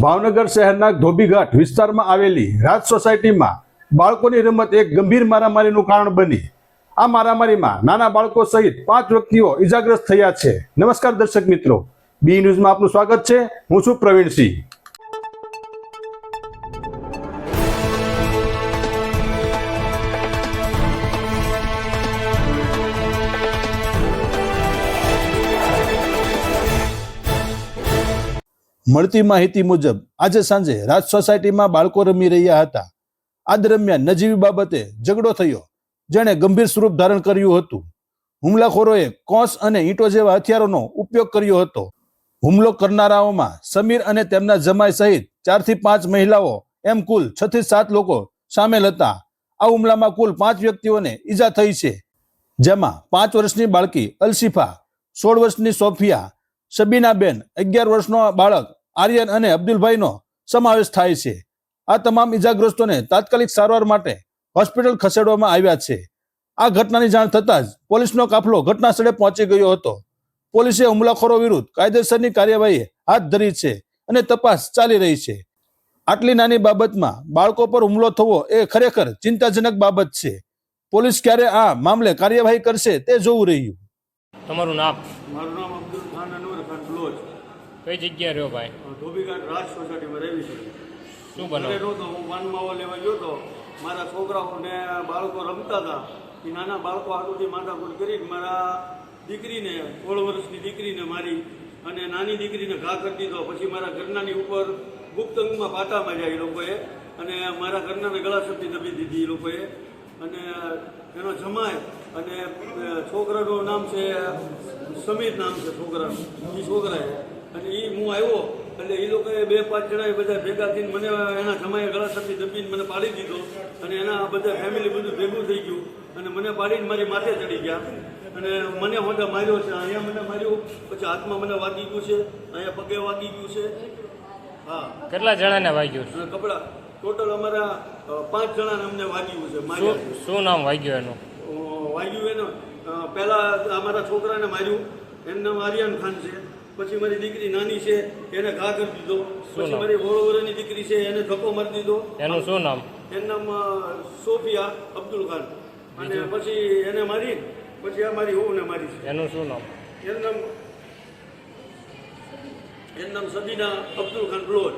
ભાવનગર શહેરના ધોબીઘાટ વિસ્તારમાં આવેલી રાજ સોસાયટીમાં બાળકોની રમત એક ગંભીર મારામારીનું કારણ બની. આ મારામારીમાં નાના બાળકો સહિત પાંચ વ્યક્તિઓ ઇજાગ્રસ્ત થયા છે. નમસ્કાર દર્શક મિત્રો. બી ન્યૂઝમાં આપનું સ્વાગત છે. હું છું પ્રવીણસિંહ. મળતી માહિતી મુજબ, આજે સાંજે રાજ સોસાયટીમાં બાળકો રમી રહ્યા હતા. આ દરમિયાન નજીવી બાબતે ઝઘડો થયો, જેણે ગંભીર સ્વરૂપ ધારણ કર્યું હતું. હુમલાખોરોએ કોસ અને ઈંટો જેવા હથિયારોનો ઉપયોગ કર્યો હતો. હુમલો કરનારાઓમાં સમીર અને તેમના જમાઈ સહિત ચારથી પાંચ મહિલાઓ, એમ કુલ છ થી સાત લોકો સામેલ હતા. આ હુમલામાં કુલ પાંચ વ્યક્તિઓને ઈજા થઈ છે, જેમાં પાંચ વર્ષની બાળકી અલશિફા, સોળ વર્ષની સોફિયા શબીનાબેન અગિયાર વર્ષનો બાળક આર્યન અને અબ્દુલભાઈનો સમાવેશ થાય છે. આ તમામ ઈજાગ્રસ્તોને તાત્કાલિક સારવાર માટે હોસ્પિટલ ખસેડવામાં આવ્યા છે. આ ઘટનાની જાણ થતાં જ પોલીસનો કાફલો ઘટના સ્થળે પહોંચી ગયો હતો. પોલીસે હુમલાખોરો વિરુદ્ધ કાયદેસરની કાર્યવાહી હાથ ધરી છે અને તપાસ ચાલી રહી છે. આટલી નાની બાબતમાં બાળકો પર હુમલો થવો એ ખરેખર ચિંતાજનક બાબત છે. પોલીસ ક્યારે આ મામલે કાર્યવાહી કરશે તે જોવું રહ્યું. તમારું નામ? મારું નામ ખાન અનવર ખાન બ્લોચ. કઈ જગ્યા રહ્યો ભાઈ? ધોબીઘાટ રાજ સોસાયટીમાં રહેવી છે. શું બને નહોતો હું પાન માવો લેવા ગયો હતો મારા છોકરાઓને બાળકો રમતા હતા. એ નાના બાળકો આટલું માથાકૂટ કરી મારા દીકરીને સોળ વર્ષની દીકરીને મારી અને નાની દીકરીને ઘા કરી દીધો. પછી મારા ઘરનાની ઉપર ગુપ્ત અંગમાં પાટા માર્યા એ લોકોએ અને મારા ઘરનાને ગળા શક્તિ દબી દીધી એ લોકોએ. અને એનો જમાય અને છોકરાનું નામ છે સમીર નામ છે છોકરાનું એ છોકરાએ અને એ હું આવ્યો એટલે એ લોકોએ બે પાંચ જણાએ બધા ભેગા થઈને મને એના જમાએ ગળાસરથી દબીને મને પાડી દીધો. અને એના બધા ફેમિલી બધું ભેગું થઈ ગયું. અને મને પાડીને મારી માથે ચડી ગયા. અને મને હોદા માર્યો છે. અહીંયા મને માર્યો. પછી હાથમાં મને વાગી ગયું છે. અહીંયા પગે વાગી ગયું છે. હા. કેટલા જણાને વાગ્યું છે? કપડાં. ટોટલ અમારા પાંચ જણાને અમને વાગ્યું છે શું નામ વાગ્યું એનું? વાગ્યું એનો. પહેલા અમારા છોકરાને માર્યું. એમનું નામ આર્યન ખાન છે. પછી મારી દીકરી નાની છે. એને ઘા કરી દીધો. પછી મારી સોળ દીકરી છે. એને ધક્કો મારી દીધો. એનું શું નામ? એનું નામ સોફિયા અબ્દુલ ખાન. અને પછી એને મારી પછી આ મારી હોવને મારી છે. એનું શું નામ? એનું નામ એનું નામ સબીના અબ્દુલ ખાન બ્લોડ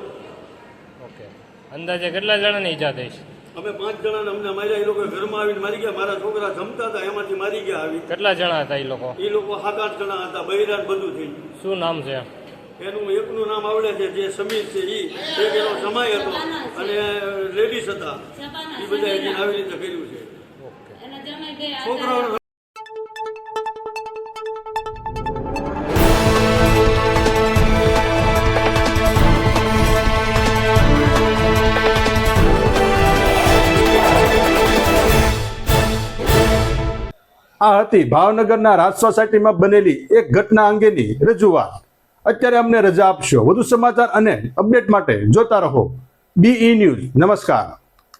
ઓકે. અંદાજે કેટલા જણાને ઈજા થઈ છે? અમે પાંચ જણાને અમને માર્યા એ લોકો ઘરમાં આવીને મારી ગયા. મારા છોકરા જમતા હતા એમાંથી મારી ગયા આવી. કેટલા જણા હતા એ લોકો? એ લોકો સાત આઠ જણા હતા બૈરાન બધું થઈ શું નામ છે? એનું એકનું નામ આવડે છે જે સમીર છે એ એક એનો સમય હતો અને લેડીઝ હતા. એ બધા આવી રીતે કર્યું છે. ઓકે. છોકરાઓ આ હતી ભાવનગરના રાજ સોસાયટીમાં બનેલી એક ઘટના અંગેની રજૂઆત. અત્યારે અમને રજા આપશો. વધુ સમાચાર અને અપડેટ માટે જોતા રહો. બીઈ ન્યૂઝ નમસ્કાર.